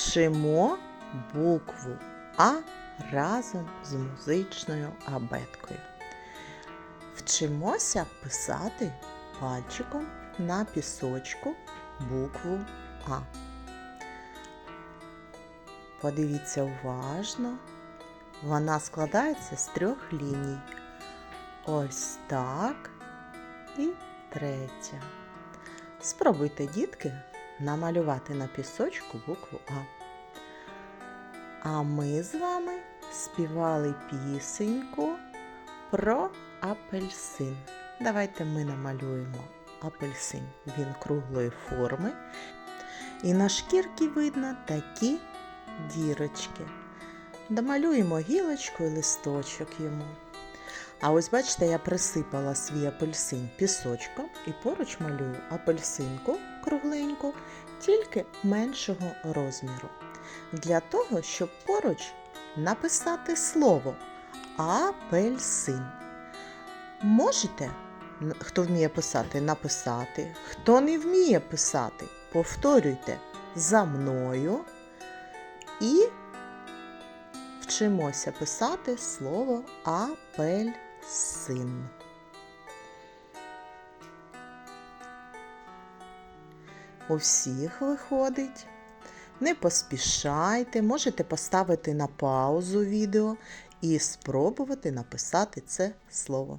Вчимо букву А разом з музичною абеткою. Вчимося писати пальчиком на пісочку букву А. Подивіться уважно. Вона складається з трьох ліній. Ось так і третя. Спробуйте, дітки, намалювати на пісочку букву А. А ми з вами співали пісеньку про апельсин. Давайте ми намалюємо апельсин. Він круглої форми. І на шкірці видно такі дірочки. Домалюємо гілочку і листочок йому. А ось бачите, я присипала свій апельсин пісочком і поруч малюю апельсинку кругленьку, тільки меншого розміру. Для того, щоб поруч написати слово апельсин. Можете, хто вміє писати, написати. Хто не вміє писати, повторюйте за мною і вчимося писати слово апельсин. У всіх виходить. Не поспішайте, можете поставити на паузу відео і спробувати написати це слово.